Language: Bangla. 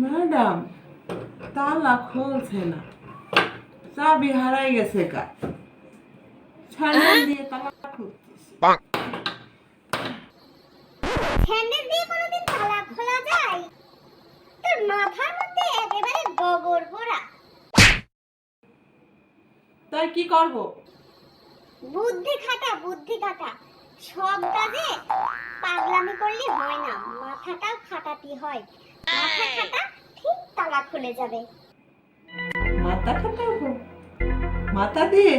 ম্যাডাম তালা খুলছে না। চাবি হারাই গেছে কা স্যান্ডেল দিয়ে তালা খুলতেছি তাই কি করব? বুদ্ধি খাটা বুদ্ধি খাটা। সব কাজে পাগলামি করলে হয় না মাথাটাও খাটাতে হয়। মাথা খাটা ঠিক তালা খুলে যাবে। মাথা খাটাবো? মাথা দিয়ে?